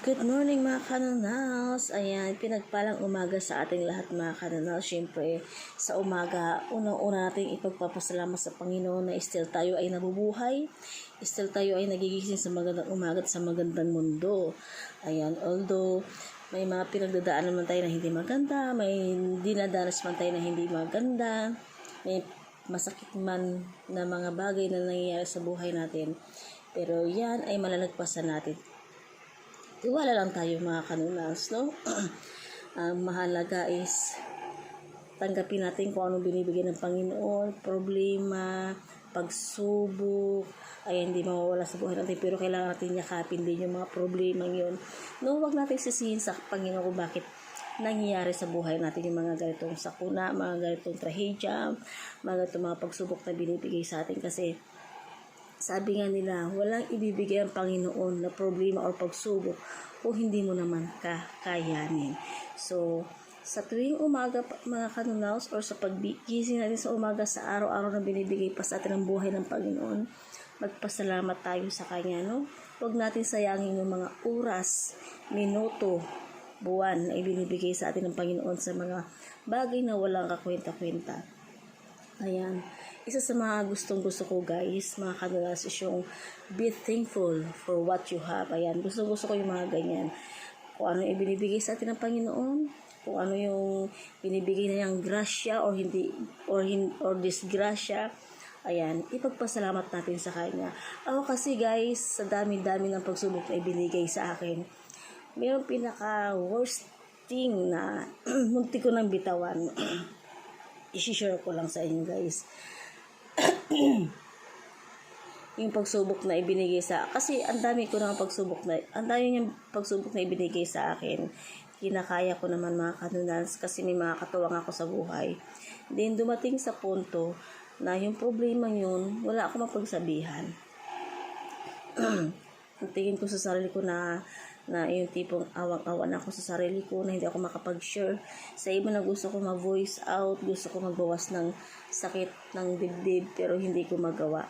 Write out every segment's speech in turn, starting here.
Good morning mga kananaws. Ayan, pinagpalang umaga sa ating lahat mga kananaws. Siyempre, sa umaga, unang-una natin ipagpapasalamat sa Panginoon na still tayo ay nabubuhay. Still tayo ay nagigising sa magandang umaga at sa magandang mundo. Ayan, although may mga pinagdadaanan man tayo na hindi maganda, may dinadanas man tayo na hindi maganda, may masakit man na mga bagay na nangyayari sa buhay natin. Pero yan ay malalagpasan natin tiwala lang tayo mga kanunas, no? Ang mahalaga is tanggapin natin kung ano binibigay ng Panginoon, problema, pagsubok, ay hindi mawawala sa buhay natin, pero kailangan natin yakapin din yung mga problema yun. No, wag natin sisihin sa Panginoon kung bakit nangyayari sa buhay natin yung mga ganitong sakuna, mga ganitong trahedya, mga ganitong mga pagsubok na binibigay sa atin kasi sabi nga nila, walang ibibigay ang Panginoon na problema o pagsubok kung hindi mo naman kakayanin. So, sa tuwing umaga mga kanunaws or sa paggising natin sa umaga sa araw-araw na binibigay pa sa atin ang buhay ng Panginoon, magpasalamat tayo sa Kanya, no? Huwag natin sayangin yung mga oras, minuto, buwan na ibinibigay sa atin ng Panginoon sa mga bagay na walang kakwenta-kwenta. Ayan. Isa sa mga gustong gusto ko guys, mga kadalas is yung be thankful for what you have. Ayan. Gusto gusto ko yung mga ganyan. Kung ano yung ibinibigay sa atin ng Panginoon, kung ano yung binibigay na niyang grasya or hindi or hin, or disgrasya ayan ipagpasalamat natin sa kanya ako kasi guys sa dami-dami ng pagsubok na ibinigay sa akin mayroong pinaka worst thing na munti ko nang bitawan i-share ko lang sa inyo guys. Yung pagsubok na ibinigay sa kasi ang dami ko ng pagsubok na ang dami yung pagsubok na ibinigay sa akin. Kinakaya ko naman mga kanunals kasi may mga katuwang ako sa buhay. Then dumating sa punto na yung problema yun wala ako mapagsabihan. Ang tingin ko sa sarili ko na na yung tipong awang-awa ako sa sarili ko na hindi ako makapag-share. Sa iba na gusto ko mag-voice out gusto ko magbawas ng sakit ng dibdib pero hindi ko magawa.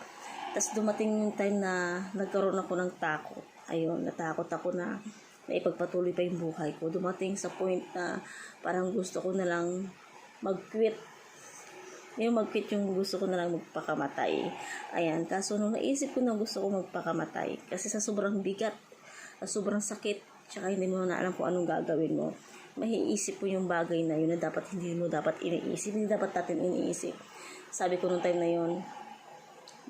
Tapos dumating yung time na nagkaroon ako ng takot. Ayun natakot ako na na ipagpatuloy pa yung buhay ko. Dumating sa point na parang gusto ko na lang mag-quit. Yung mag-quit yung gusto ko na lang magpakamatay. Ayan, kaso nung naisip ko na gusto ko magpakamatay, kasi sa sobrang bigat, sobrang sakit, tsaka hindi mo na alam kung anong gagawin mo, maiisip mo yung bagay na yun na dapat hindi mo dapat iniisip, hindi dapat natin iniisip. Sabi ko nung time na yun,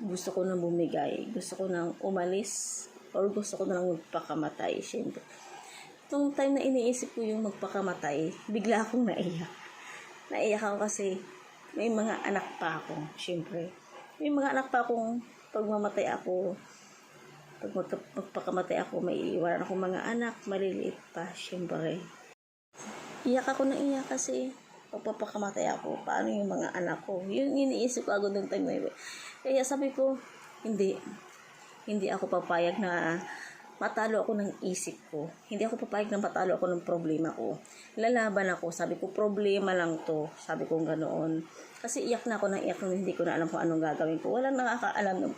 gusto ko nang bumigay, gusto ko nang umalis, or gusto ko na lang magpakamatay, syempre. Nung time na iniisip ko yung magpakamatay, bigla akong naiyak. Naiyak ako kasi may mga anak pa ako, syempre. May mga anak pa akong pag mamatay ako, pag magpakamatay ako, may iiwanan ako mga anak, maliliit pa, syempre. Iyak ako na iyak kasi pagpapakamatay ako, paano yung mga anak ko? Yun iniisip ko agad ng time na. Kaya sabi ko, hindi. Hindi ako papayag na matalo ako ng isip ko. Hindi ako papayag na matalo ako ng problema ko. Lalaban ako. Sabi ko, problema lang to. Sabi ko ganoon. Kasi iyak na ako ng iyak nung hindi ko na alam kung anong gagawin ko. Walang nakakaalam nung,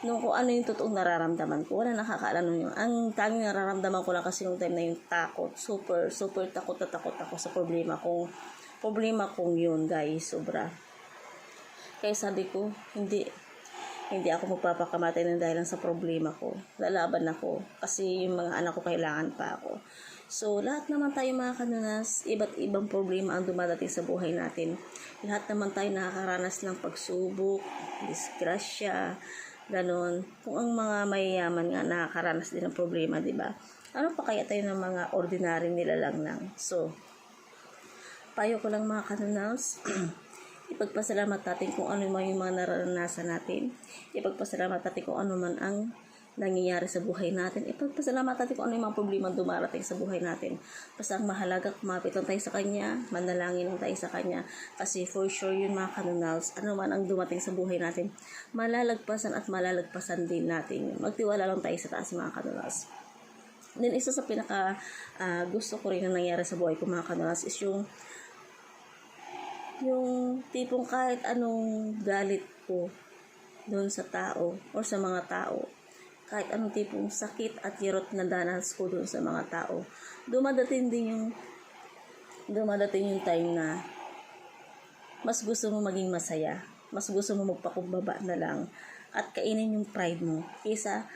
nung kung ano yung totoong nararamdaman ko. Walang nakakaalam nung yun. Ang tanging nararamdaman ko lang kasi nung time na yung takot. Super, super takot na takot ako sa problema kong problema kong yun, guys. Sobra. Kaya sabi ko, hindi, hindi ako magpapakamatay ng dahil lang sa problema ko. Lalaban ako. Kasi yung mga anak ko kailangan pa ako. So, lahat naman tayo mga kanunas, iba't ibang problema ang dumadating sa buhay natin. Lahat naman tayo nakakaranas ng pagsubok, disgrasya, ganon. Kung ang mga mayayaman nga nakakaranas din ng problema, di ba? Ano pa kaya tayo ng mga ordinary nilalang lang? So, payo ko lang mga kanunas, ipagpasalamat natin kung ano man yung mga nararanasan natin. Ipagpasalamat natin kung ano man ang nangyayari sa buhay natin. Ipagpasalamat natin kung ano yung mga problema dumarating sa buhay natin. Basta ang mahalaga, kumapit lang tayo sa Kanya, manalangin lang tayo sa Kanya. Kasi for sure yun mga kanunals, ano man ang dumating sa buhay natin, malalagpasan at malalagpasan din natin. Magtiwala lang tayo sa taas mga kanunals. Then isa sa pinaka ah, gusto ko rin na nangyari sa buhay ko mga kanulas is yung yung tipong kahit anong galit ko doon sa tao or sa mga tao kahit anong tipong sakit at kirot na danas ko doon sa mga tao. Dumadating din yung dumadating yung time na mas gusto mo maging masaya. Mas gusto mo magpakumbaba na lang at kainin yung pride mo kaysa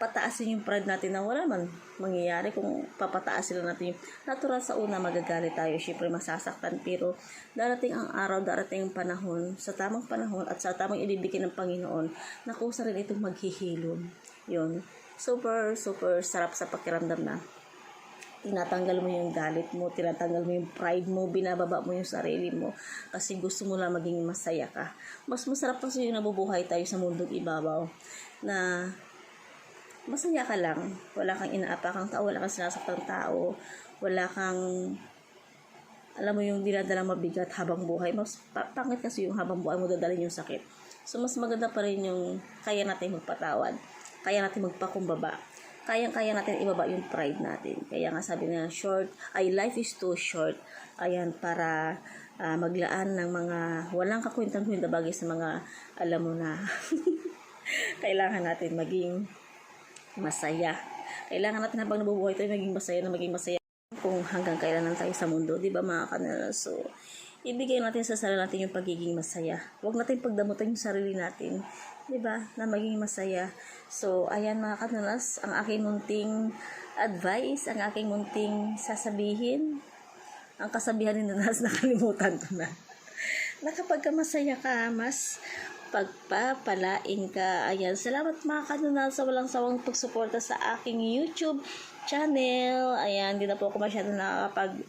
pataasin yung pride natin na wala man mangyayari kung papataasin lang natin yung natural sa una magagalit tayo syempre masasaktan. Pero darating ang araw darating ang panahon sa tamang panahon at sa tamang ibibigay ng Panginoon na kusa rin itong maghihilom yun. Super super sarap sa pakiramdam na tinatanggal mo yung galit mo, tinatanggal mo yung pride mo, binababa mo yung sarili mo kasi gusto mo lang maging masaya ka. Mas masarap kasi yung nabubuhay tayo sa mundong ibabaw na masaya ka lang. Wala kang inaapakang tao, wala kang sinasaktan tao, wala kang alam mo yung dinadalang mabigat habang buhay. Mas pa- pangit kasi yung habang buhay mo dadalhin yung sakit. So, mas maganda pa rin yung kaya natin magpatawad. Kaya natin magpakumbaba. Kayang-kaya natin ibaba yung pride natin. Kaya nga sabi nga, short, ay life is too short. Ayan, para ah, maglaan ng mga walang kakwentang-kwenta bagay sa mga alam mo na kailangan natin maging masaya. Kailangan natin habang nabubuhay tayo maging masaya na maging masaya kung hanggang kailan lang tayo sa mundo, di ba mga kanila? So, ibigay natin sa sarili natin yung pagiging masaya. Huwag natin pagdamutan yung sarili natin, di ba, na maging masaya. So, ayan mga kanalas, ang aking munting advice, ang aking munting sasabihin, ang kasabihan ni Nanas, nakalimutan ko na. na kapag ka masaya ka, mas pagpapalain ka. Ayan, salamat mga kanunal sa walang sawang pagsuporta sa aking YouTube channel. Ayan, hindi na po ako masyado nakakapag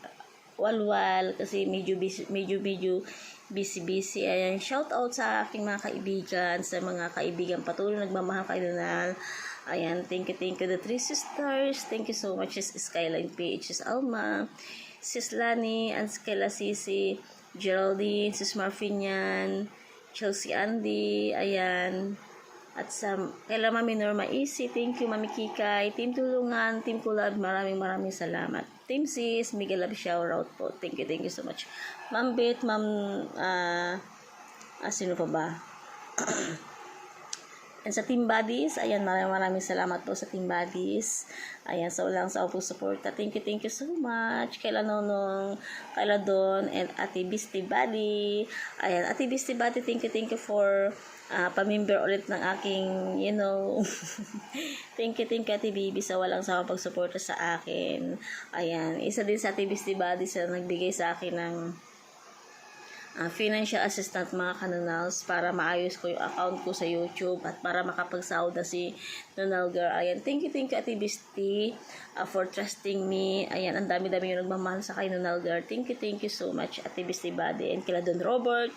walwal kasi medyo busy, medyo medyo busy busy. Ayan, shout out sa aking mga kaibigan, sa mga kaibigan patuloy nagmamahal kay Donal. Ayan, thank you, thank you, the three sisters. Thank you so much, Sis Skyline PH, Sis Alma, Sis Lani, and Kayla Sisi, Geraldine, Sis Marfinian, Chelsea Andy, ayan. At sa kaila Mami Norma Easy, thank you Mami Kikay, Team Tulungan, Team Kulab, maraming maraming salamat. Team Sis, Miguel Love shout out po. Thank you, thank you so much. Ma'am Beth, Ma'am, ah, ah, sino pa ba? And sa Team Buddies, ayan, maraming maraming salamat po sa Team Buddies. Ayan, sa ulang sa po support. Thank you, thank you so much. Kaila Nonong, Kaila Don, and Ate Beastie Buddy. Ayan, Ate Beastie Buddy, thank you, thank you for uh, pamimber ulit ng aking, you know, thank you, thank you, Ate Bibi, sa walang sama pagsuporta sa akin. Ayan, isa din sa Ate Beastie Buddy sa nagbigay sa akin ng uh, financial assistant mga kanonals para maayos ko yung account ko sa YouTube at para makapagsahod na si Nonal Girl. Ayan, thank you, thank you Ate Bisti uh, for trusting me. Ayan, ang dami-dami yung nagmamahal sa kay Nonal Girl. Thank you, thank you so much Ate Bisti Body and kila Don Robert.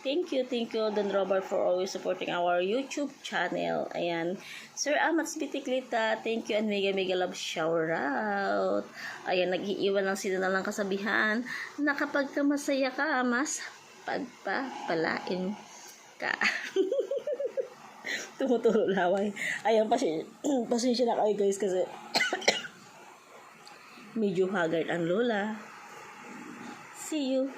Thank you, thank you, Don Robert, for always supporting our YouTube channel. Ayan. Sir Amats Bitiklita, thank you, and mega mega love shout out. Ayan, nag-iiwan lang sila na lang kasabihan na kapag ka masaya ka, mas pagpapalain ka. Tumutulo laway. Ayan, pasensya, pasensya na kayo guys kasi medyo haggard ang lola. See you.